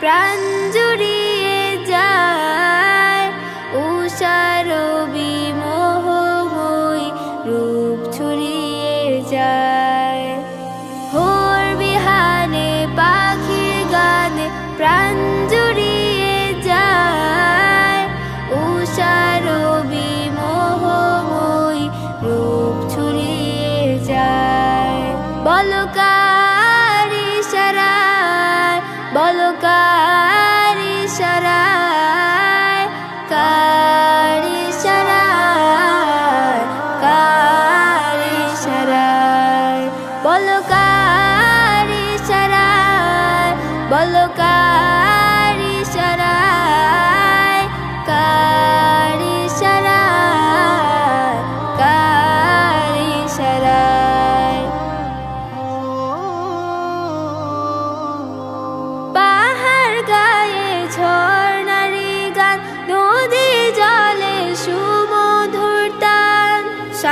প্রাণ যায়। উষার রূপ ছড়িয়ে যায়। ভোর বিহানে, পাখির গানে প্রাণ যায়। উষার বিমোহময়ী রূপ ছড়িয়ে যায়। বলকারি সারায়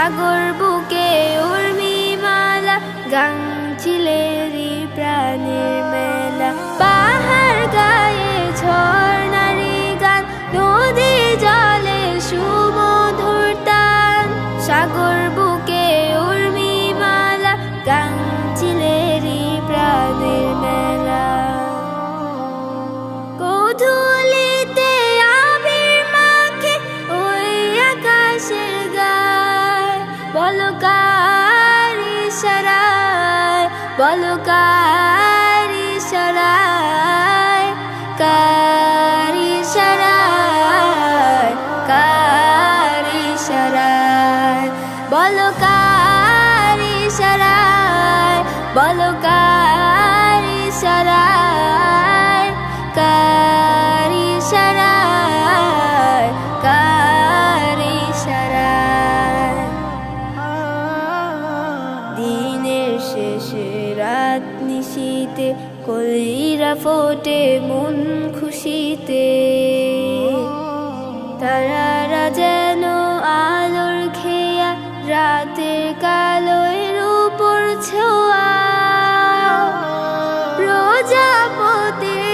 সাগর বুকে উর্মিমালা গান ছিলেরি প্রাণের মেলা। পাহাড় গায়ে ঝর্ণারি গান, নদী জলে সুমধুর টান সাগর বুকে উর্মিমালা গান ছিলেরি প্রাণের মেলা। গোধূলিতে আবির মাখে ওই আকাশের বলকারি সারায় বলকারি সারায় কারি সারায় কারি সারায় বলকারি সারায় বলকারি কলিরা ফোটে মন খুশিতে। তারারা যেন আলোর খেয়া রাতের কালোয়ের উপর ছোঁয়া। প্রজাপতির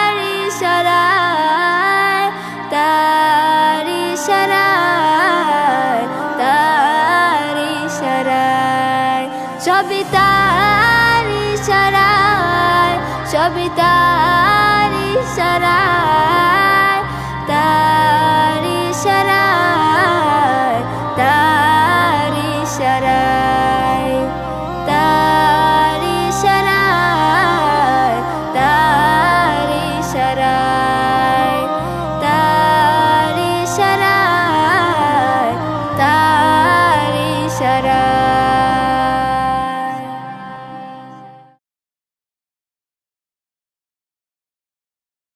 সবই তার ইশারায় সবই তার ইশারায়।